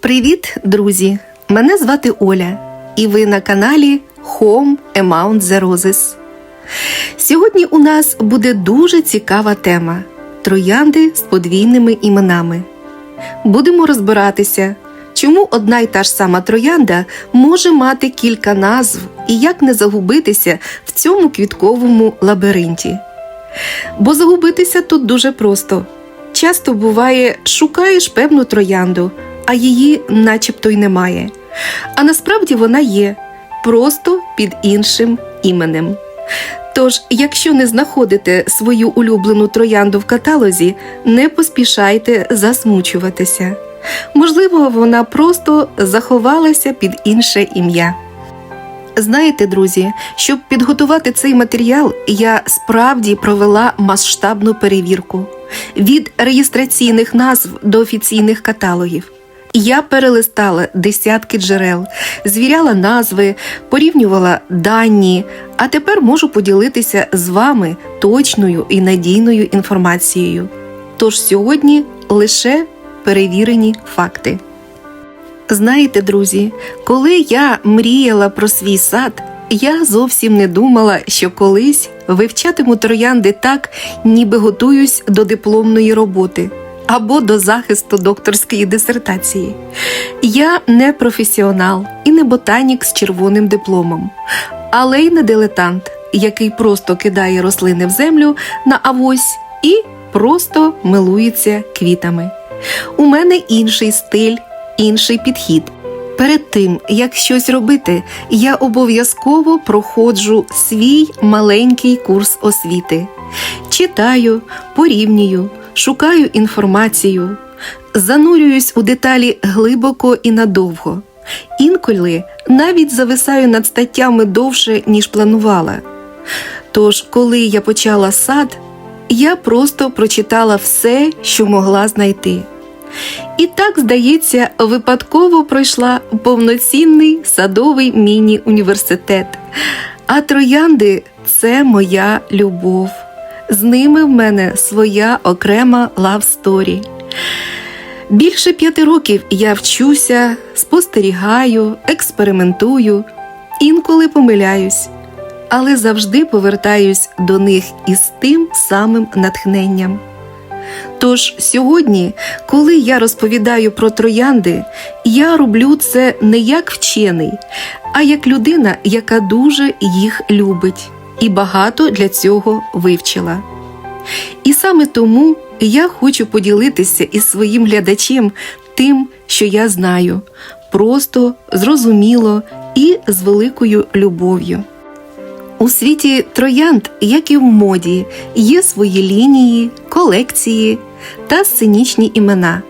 Привіт, друзі! Мене звати Оля, і ви на каналі Home Amount the Roses. Сьогодні у нас буде дуже цікава тема троянди з подвійними іменами. Будемо розбиратися, чому одна й та ж сама троянда може мати кілька назв і як не загубитися в цьому квітковому лабіринті. Бо загубитися тут дуже просто. Часто буває, шукаєш певну троянду, а її начебто й немає. А насправді вона є, просто під іншим іменем. Тож, якщо не знаходите свою улюблену троянду в каталозі, не поспішайте засмучуватися. Можливо, вона просто заховалася під інше ім'я. Знаєте, друзі, щоб підготувати цей матеріал, я справді провела масштабну перевірку від реєстраційних назв до офіційних каталогів. Я перелистала десятки джерел, звіряла назви, порівнювала дані, а тепер можу поділитися з вами точною і надійною інформацією. Тож сьогодні лише перевірені факти. Знаєте, друзі, коли я мріяла про свій сад, я зовсім не думала, що колись вивчатиму троянди так, ніби готуюсь до дипломної роботи або до захисту докторської дисертації. Я не професіонал і не ботанік з червоним дипломом, але й не дилетант, який просто кидає рослини в землю на авось і просто милується квітами. У мене інший стиль, інший підхід. Перед тим, як щось робити, я обов'язково проходжу свій маленький курс освіти. Читаю, порівнюю, шукаю інформацію, занурююсь у деталі глибоко і надовго. Інколи навіть зависаю над статтями довше, ніж планувала. Тож, коли я почала сад, я просто прочитала все, що могла знайти. І так, здається, випадково пройшла повноцінний садовий міні-університет. А троянди це моя любов. З ними в мене своя окрема лав-сторі. Більше п'яти років я вчуся, спостерігаю, експериментую, інколи помиляюсь, але завжди повертаюсь до них із тим самим натхненням. Тож сьогодні, коли я розповідаю про троянди, я роблю це не як вчений, а як людина, яка дуже їх любить і багато для цього вивчила. І саме тому я хочу поділитися із своїм глядачем тим, що я знаю, просто, зрозуміло і з великою любов'ю. У світі троянд, як і в моді, є свої лінії, колекції та сценічні імена.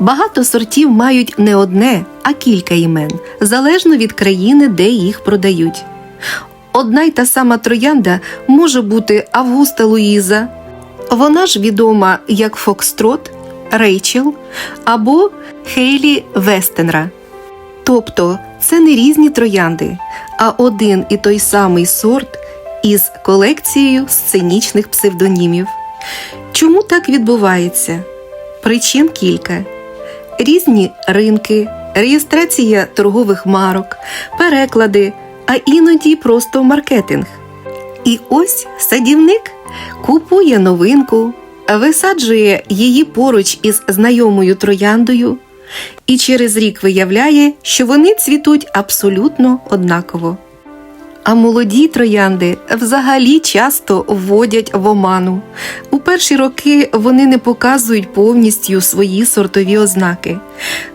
Багато сортів мають не одне, а кілька імен, залежно від країни, де їх продають. Одна й та сама троянда може бути Августа Луїза, вона ж відома як Фокстрот, Рейчел або Хейлі Вестенра. Тобто це не різні троянди, а один і той самий сорт із колекцією сценічних псевдонімів. Чому так відбувається? Причин кілька: різні ринки, реєстрація торгових марок, переклади, а іноді просто маркетинг. І ось садівник купує новинку, висаджує її поруч із знайомою трояндою і через рік виявляє, що вони цвітуть абсолютно однаково. А молоді троянди взагалі часто вводять в оману. У перші роки вони не показують повністю свої сортові ознаки,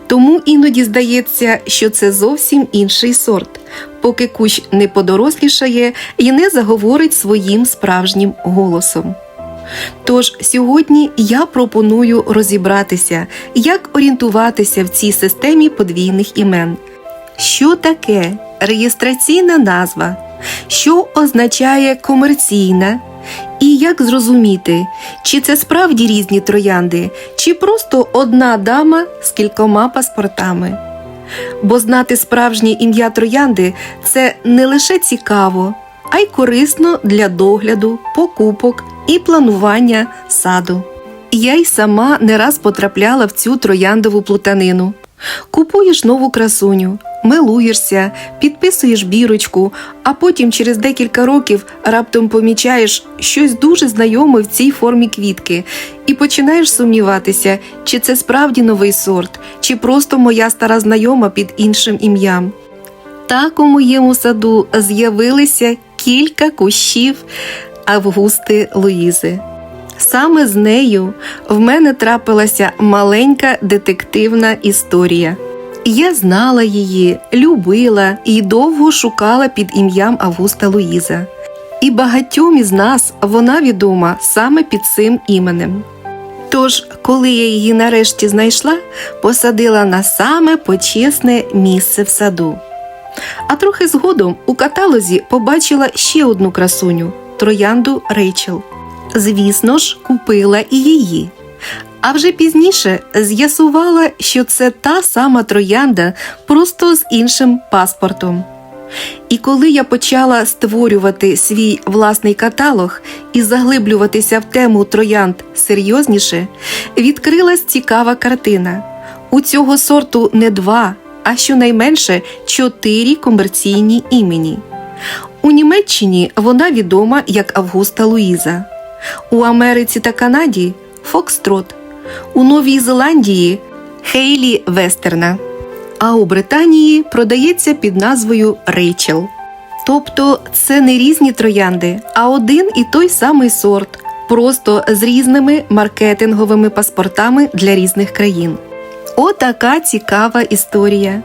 тому іноді здається, що це зовсім інший сорт, поки кущ не подорослішає і не заговорить своїм справжнім голосом. Тож сьогодні я пропоную розібратися, як орієнтуватися в цій системі подвійних імен. Що таке реєстраційна назва, що означає комерційна, і як зрозуміти, чи це справді різні троянди, чи просто одна дама з кількома паспортами. Бо знати справжнє ім'я троянди це не лише цікаво, а й корисно для догляду, покупок і планування саду. Я й сама не раз потрапляла в цю трояндову плутанину. Купуєш нову красуню, милуєшся, підписуєш бірочку, а потім через декілька років раптом помічаєш щось дуже знайоме в цій формі квітки і починаєш сумніватися, чи це справді новий сорт, чи просто моя стара знайома під іншим ім'ям. Так у моєму саду з'явилися кілька кущів Августи Луїзи. Саме з нею в мене трапилася маленька детективна історія. Я знала її, любила і довго шукала під ім'ям Августа Луїза. І багатьом із нас вона відома саме під цим іменем. Тож, коли я її нарешті знайшла, посадила на саме почесне місце в саду. А трохи згодом у каталозі побачила ще одну красуню троянду Рейчел. Звісно ж, купила і її. А вже пізніше з'ясувала, що це та сама троянда, просто з іншим паспортом. І коли я почала створювати свій власний каталог і заглиблюватися в тему троянд серйозніше, відкрилась цікава картина. У цього сорту не два, а щонайменше чотири комерційні імені. У Німеччині вона відома як Августа Луїза, у Америці та Канаді Фокстрот, у Новій Зеландії Хейлі Вестерна, а у Британії продається під назвою Рейчел. Тобто це не різні троянди, а один і той самий сорт, просто з різними маркетинговими паспортами для різних країн. Отака цікава історія.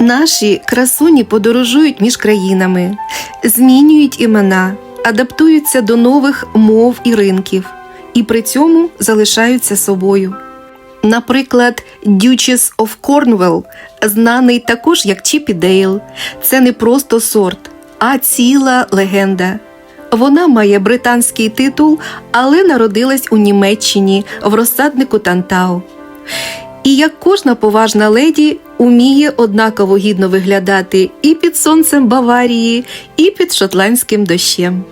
Наші красуні подорожують між країнами, змінюють імена, адаптуються до нових мов і ринків, і при цьому залишаються собою. Наприклад, Duchess of Cornwall, знаний також як Чіпі Дейл, це не просто сорт, а ціла легенда. Вона має британський титул, але народилась у Німеччині в розсаднику Тантау. І як кожна поважна леді уміє однаково гідно виглядати і під сонцем Баварії, і під шотландським дощем.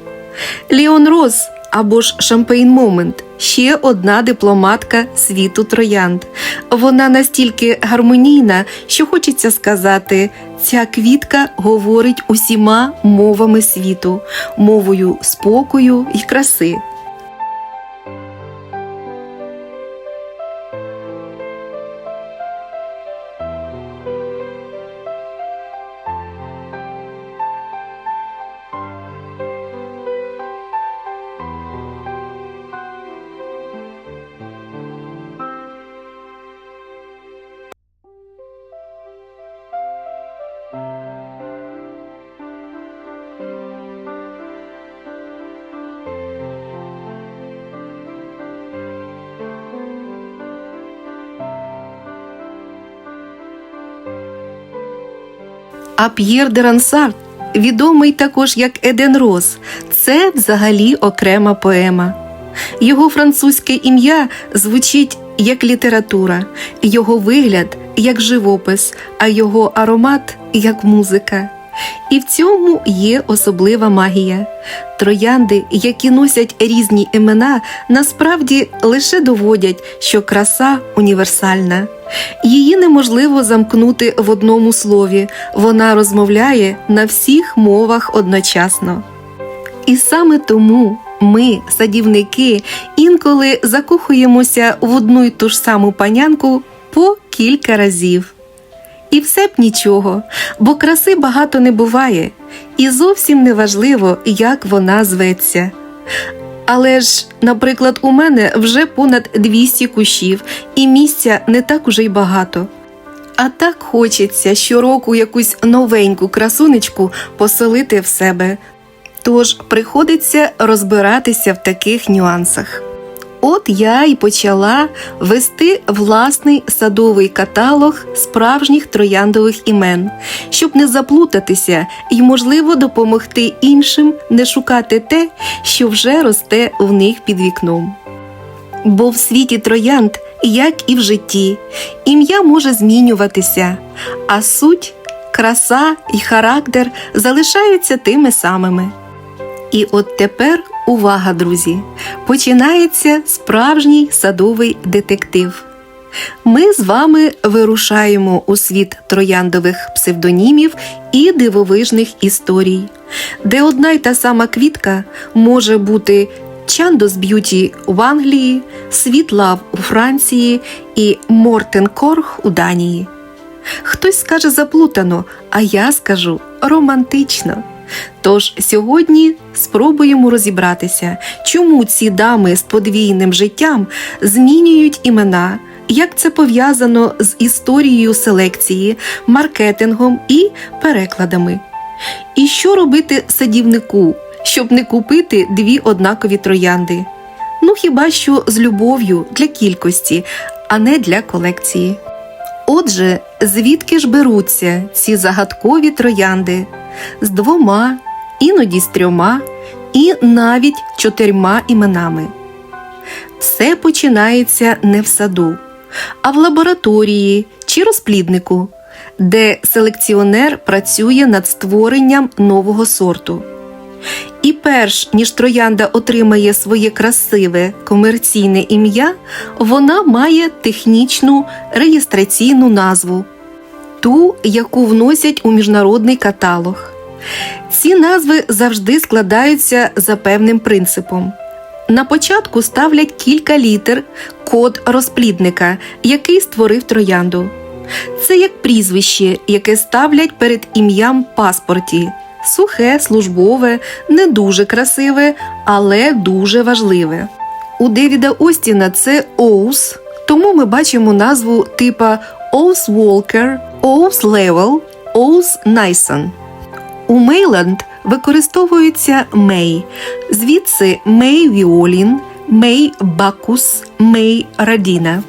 Ліон Роз або ж Шампейн Момент ще одна дипломатка світу троянд. Вона настільки гармонійна, що хочеться сказати, ця квітка говорить усіма мовами світу, мовою спокою і краси. А П'єр де Рансарт, відомий також як Еден Роз, це взагалі окрема поема. Його французьке ім'я звучить як література, його вигляд як живопис, а його аромат як музика. І в цьому є особлива магія. Троянди, які носять різні імена, насправді лише доводять, що краса універсальна. Її неможливо замкнути в одному слові, вона розмовляє на всіх мовах одночасно. І саме тому ми, садівники, інколи закохуємося в одну й ту ж саму панянку по кілька разів. І все б нічого, бо краси багато не буває, і зовсім не важливо, як вона зветься. Але ж, наприклад, у мене вже понад 200 кущів, і місця не так уже й багато. А так хочеться щороку якусь новеньку красунечку поселити в себе. Тож приходиться розбиратися в таких нюансах. От я й почала вести власний садовий каталог справжніх трояндових імен, щоб не заплутатися і, можливо, допомогти іншим не шукати те, що вже росте в них під вікном. Бо в світі троянд, як і в житті, ім'я може змінюватися, а суть, краса і характер залишаються тими самими. І от тепер увага, друзі! Починається справжній садовий детектив. Ми з вами вирушаємо у світ трояндових псевдонімів і дивовижних історій, де одна й та сама квітка може бути Чандос Б'юті в Англії, Світ Лав у Франції і Мортен Корг у Данії. Хтось скаже заплутано, а я скажу романтично. Тож сьогодні спробуємо розібратися, чому ці дами з подвійним життям змінюють імена, як це пов'язано з історією селекції, маркетингом і перекладами. І що робити садівнику, щоб не купити дві однакові троянди? Ну хіба що з любов'ю для кількості, а не для колекції. Отже, звідки ж беруться ці загадкові троянди з двома, іноді з трьома і навіть чотирма іменами? Все починається не в саду, а в лабораторії чи розпліднику, де селекціонер працює над створенням нового сорту. І перш ніж троянда отримає своє красиве комерційне ім'я, вона має технічну реєстраційну назву, ту, яку вносять у міжнародний каталог. Ці назви завжди складаються за певним принципом. На початку ставлять кілька літер код розплідника, який створив троянду. Це як прізвище, яке ставлять перед ім'ям паспорті сухе, службове, не дуже красиве, але дуже важливе. У Девіда Остіна це Оус, тому ми бачимо назву типа Оус Волкер, Оус Левел, Оус Найсон. У Мейланд використовується Мей, звідси Мей Віолін, Мей Бакус, Мей Радіна.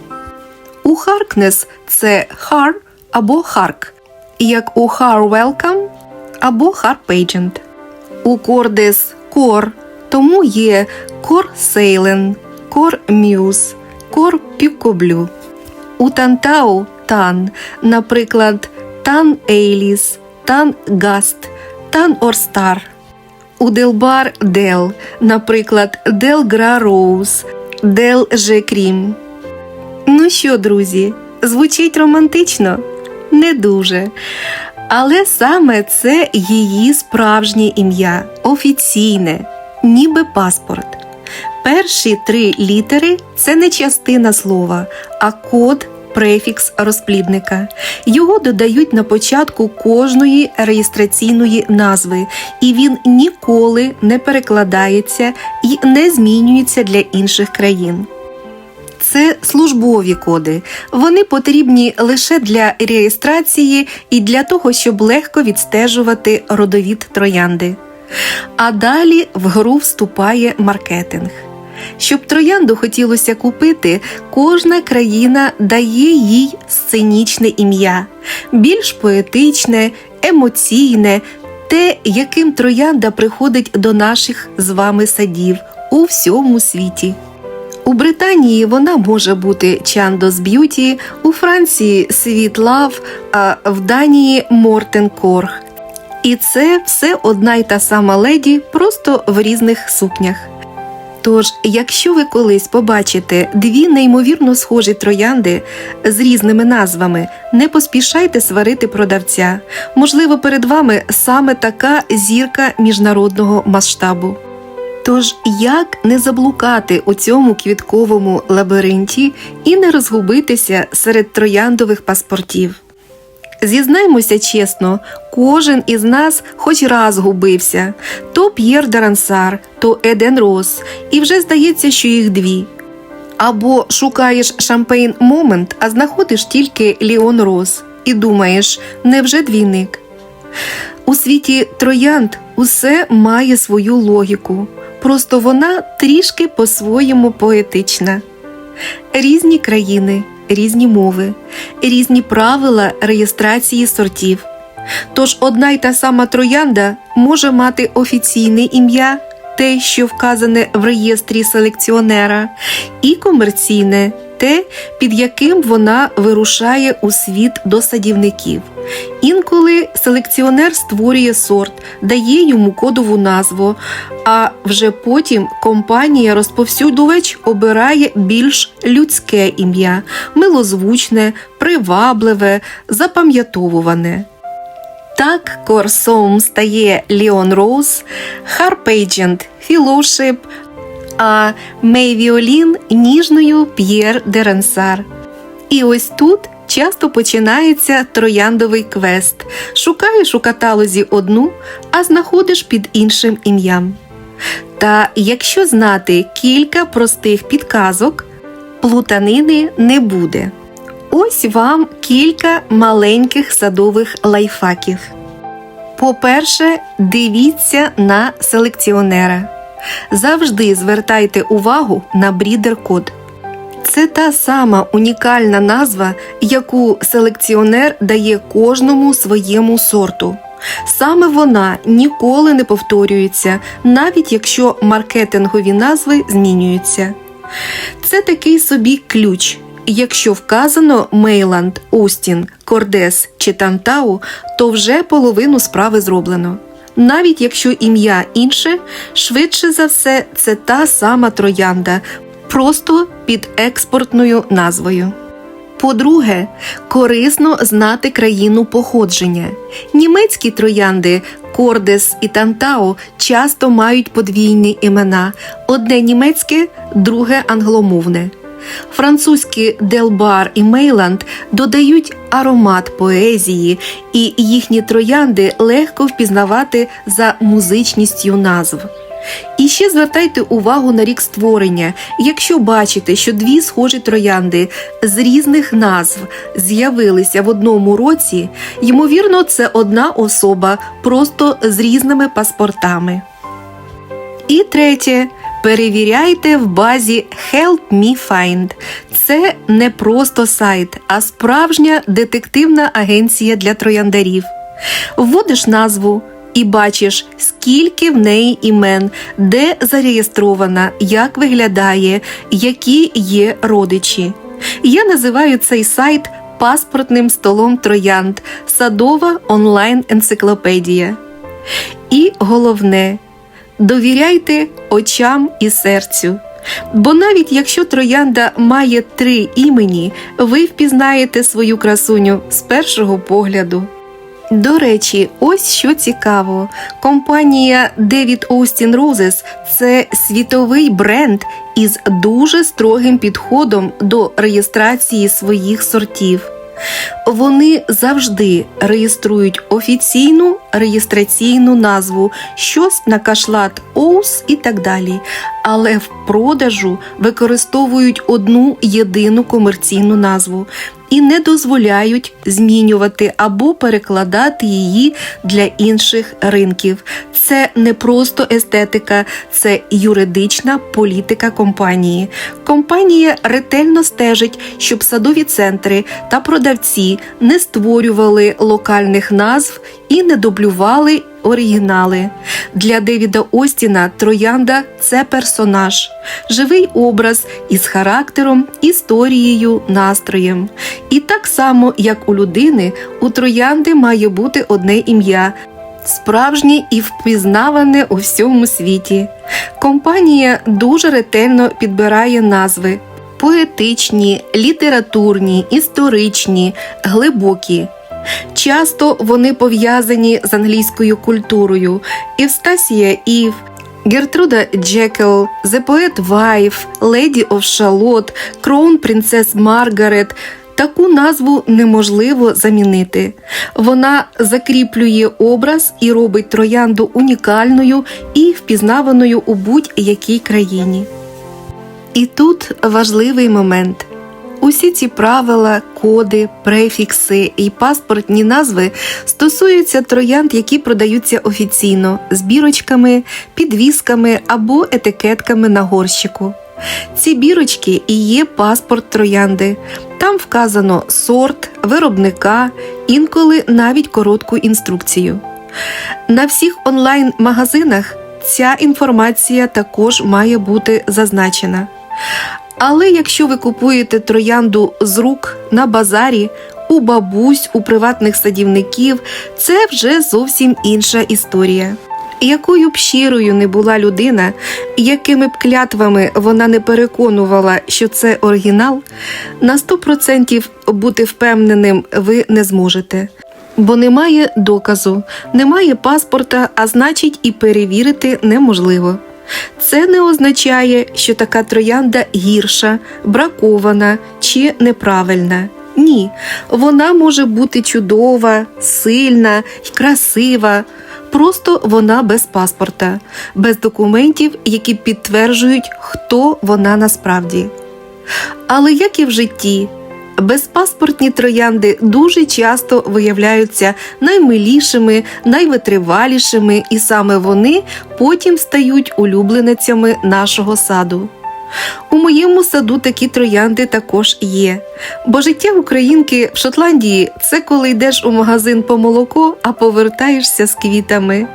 У Харкнес це Хар або Харк, як у Har Welcome або Harp У Кордес кор, тому є кор Сейлен, кор Мюз, кор Пікоблю. У Тантау тан, наприклад, тан Ейліс, тан Гаст, тан Орстар. У Делбар Дел, наприклад, Дел Гра Роуз, Дел Жекрім. Ну що, друзі, звучить романтично? Не дуже. Але саме це її справжнє ім'я, офіційне, ніби паспорт. Перші три літери це не частина слова, а код, префікс розплідника. Його додають на початку кожної реєстраційної назви, і він ніколи не перекладається і не змінюється для інших країн це службові коди. Вони потрібні лише для реєстрації і для того, щоб легко відстежувати родовід троянди. А далі в гру вступає маркетинг. Щоб троянду хотілося купити, кожна країна дає їй сценічне ім'я, більш поетичне, емоційне, те, яким троянда приходить до наших з вами садів у всьому світі. У Британії вона може бути Чандос Б'юті, у Франції Світ Лав, а в Данії Мортен Корг. І це все одна й та сама леді, просто в різних сукнях. Тож, якщо ви колись побачите дві неймовірно схожі троянди з різними назвами, не поспішайте сварити продавця. Можливо, перед вами саме така зірка міжнародного масштабу. Тож як не заблукати у цьому квітковому лабіринті і не розгубитися серед трояндових паспортів? Зізнаймося чесно, кожен із нас хоч раз губився то П'єр Дарансар, то Еден Рос, і вже здається, що їх дві. Або шукаєш шампейн момент, а знаходиш тільки Ліон Рос, і думаєш, невже двійник? У світі троянд усе має свою логіку просто вона трішки по-своєму поетична. Різні країни, різні мови, різні правила реєстрації сортів. Тож одна й та сама троянда може мати офіційне ім'я, те, що вказане в реєстрі селекціонера, і комерційне те, під яким вона вирушає у світ до садівників. Інколи селекціонер створює сорт, дає йому кодову назву, а вже потім компанія-розповсюдувач обирає більш людське ім'я, милозвучне, привабливе, запам'ятовуване. Так корсом стає Ліон Роуз, Харпейджент Філошип, а Мейвіолін ніжною П'єр Деренсар. І ось тут часто починається трояндовий квест. Шукаєш у каталозі одну, а знаходиш під іншим ім'ям. Та якщо знати кілька простих підказок, плутанини не буде. Ось вам кілька маленьких садових лайфхаків. По-перше, дивіться на селекціонера. Завжди звертайте увагу на брідер-код. Це та сама унікальна назва, яку селекціонер дає кожному своєму сорту. Саме вона ніколи не повторюється, навіть якщо маркетингові назви змінюються. Це такий собі ключ. Якщо вказано Мейланд, Остін, Кордес чи Тантау, то вже половину справи зроблено. Навіть якщо ім'я інше, швидше за все, це та сама троянда, просто під експортною назвою. По-друге, корисно знати країну походження. Німецькі троянди Кордес і Тантау часто мають подвійні імена: одне німецьке, друге англомовне. Французькі Делбар і Мейланд додають аромат поезії, і їхні троянди легко впізнавати за музичністю назв. І ще звертайте увагу на рік створення. Якщо бачите, що дві схожі троянди з різних назв з'явилися в одному році, ймовірно, це одна особа просто з різними паспортами. І третє. Перевіряйте в базі Help Me Find. Це не просто сайт, а справжня детективна агенція для трояндарів. Вводиш назву і бачиш, скільки в неї імен, де зареєстрована, як виглядає, які є родичі. Я називаю цей сайт паспортним столом троянд, садова онлайн енциклопедія. І головне довіряйте очам і серцю. Бо навіть якщо троянда має три імені, ви впізнаєте свою красуню з першого погляду. До речі, ось що цікаво: компанія David Austin Roses – це світовий бренд із дуже строгим підходом до реєстрації своїх сортів. Вони завжди реєструють офіційну реєстраційну назву, щось на кашлат Оус і так далі, але в продажу використовують одну єдину комерційну назву і не дозволяють змінювати або перекладати її для інших ринків. Це не просто естетика, це юридична політика компанії. Компанія ретельно стежить, щоб садові центри та продавці не створювали локальних назв і не дублювали оригінали. Для Девіда Остіна Троянда це персонаж, живий образ із характером, історією, настроєм. І так само, як у людини, у троянди має бути одне ім'я. Справжнє і впізнаване у всьому світі. Компанія дуже ретельно підбирає назви поетичні, літературні, історичні, глибокі. Часто вони пов'язані з англійською культурою Евстасія Ів, Гертруда Джекел, The Poet Wife, Lady of Shalott, Crown Princess Margaret – Таку назву неможливо замінити. Вона закріплює образ і робить троянду унікальною і впізнаваною у будь-якій країні. І тут важливий момент. Усі ці правила, коди, префікси і паспортні назви стосуються троянд, які продаються офіційно з бірочками, підвісками або етикетками на горщику. Ці бірочки і є паспорт троянди. Там вказано сорт, виробника, інколи навіть коротку інструкцію. На всіх онлайн-магазинах ця інформація також має бути зазначена. Але якщо ви купуєте троянду з рук на базарі, у бабусь, у приватних садівників, це вже зовсім інша історія. Якою б щирою не була людина, якими б клятвами вона не переконувала, що це оригінал, на 100% бути впевненим ви не зможете. Бо немає доказу, немає паспорта, а значить і перевірити неможливо. Це не означає, що така троянда гірша, бракована чи неправильна. Ні, вона може бути чудова, сильна й красива. Просто вона без паспорта, без документів, які підтверджують, хто вона насправді. Але як і в житті, безпаспортні троянди дуже часто виявляються наймилішими, найвитривалішими, і саме вони потім стають улюбленицями нашого саду. У моєму саду такі троянди також є. Бо життя українки в Шотландії це коли йдеш у магазин по молоко, а повертаєшся з квітами.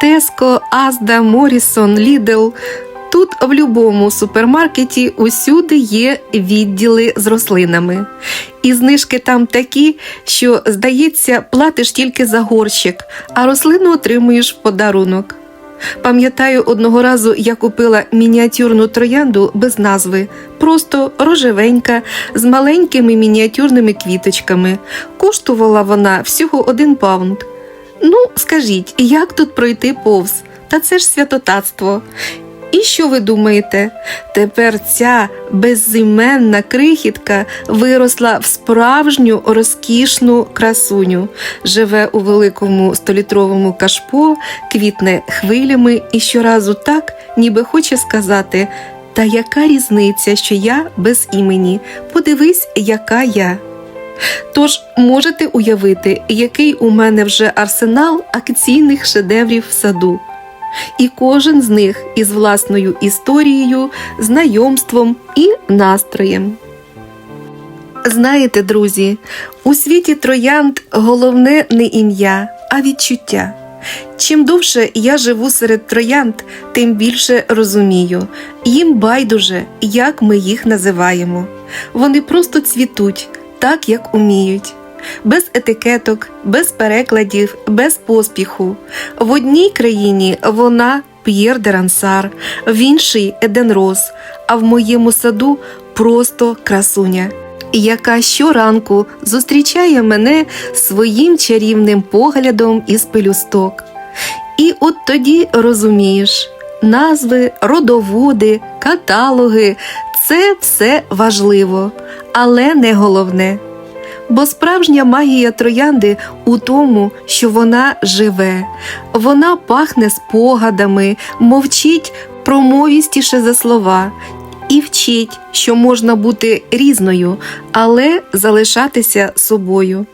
Теско, Азда, Морісон, Лідл. Тут в будь-якому супермаркеті усюди є відділи з рослинами. І знижки там такі, що, здається, платиш тільки за горщик, а рослину отримуєш в подарунок. Пам'ятаю, одного разу я купила мініатюрну троянду без назви, просто рожевенька, з маленькими мініатюрними квіточками. Коштувала вона всього один паунд. Ну, скажіть, як тут пройти повз? Та це ж святотатство. І що ви думаєте? Тепер ця безіменна крихітка виросла в справжню розкішну красуню, живе у великому столітровому кашпо, квітне хвилями і щоразу так, ніби хоче сказати: Та яка різниця, що я без імені? Подивись, яка я. Тож можете уявити, який у мене вже арсенал акційних шедеврів в саду і кожен з них із власною історією, знайомством і настроєм. Знаєте, друзі, у світі троянд головне не ім'я, а відчуття. Чим довше я живу серед троянд, тим більше розумію, їм байдуже, як ми їх називаємо. Вони просто цвітуть так, як уміють без етикеток, без перекладів, без поспіху. В одній країні вона П'єр де Рансар, в іншій Еден Роз, а в моєму саду просто красуня, яка щоранку зустрічає мене своїм чарівним поглядом із пелюсток. І от тоді розумієш, назви, родоводи, каталоги це все важливо, але не головне. Бо справжня магія троянди у тому, що вона живе, вона пахне спогадами, мовчить промовістіше за слова і вчить, що можна бути різною, але залишатися собою.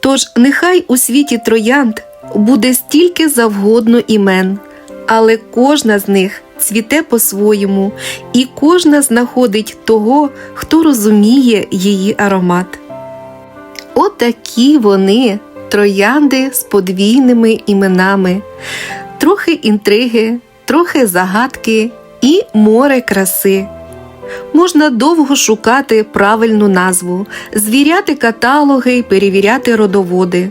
Тож нехай у світі троянд буде стільки завгодно імен, але кожна з них цвіте по-своєму, і кожна знаходить того, хто розуміє її аромат. Отакі вони троянди з подвійними іменами, трохи інтриги, трохи загадки і море краси. Можна довго шукати правильну назву, звіряти каталоги і перевіряти родоводи.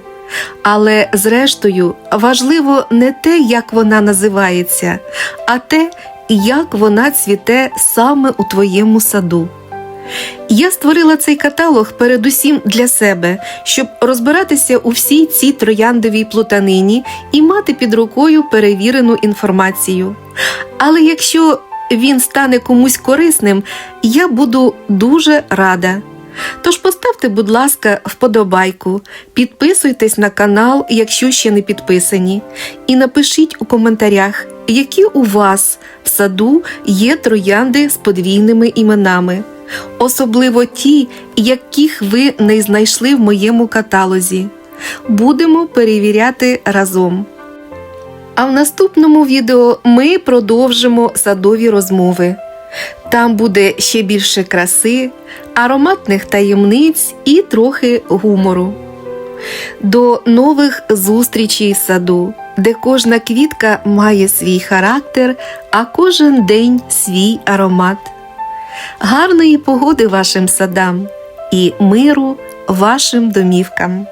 Але, зрештою, важливо не те, як вона називається, а те, як вона цвіте саме у твоєму саду. Я створила цей каталог передусім для себе, щоб розбиратися у всій цій трояндовій плутанині і мати під рукою перевірену інформацію. Але якщо він стане комусь корисним, я буду дуже рада. Тож поставте, будь ласка, вподобайку, підписуйтесь на канал, якщо ще не підписані, і напишіть у коментарях, які у вас в саду є троянди з подвійними іменами особливо ті, яких ви не знайшли в моєму каталозі. Будемо перевіряти разом. А в наступному відео ми продовжимо садові розмови. Там буде ще більше краси, ароматних таємниць і трохи гумору. до нових зустрічей в саду, де кожна квітка має свій характер, а кожен день свій аромат. Гарної погоди вашим садам і миру вашим домівкам.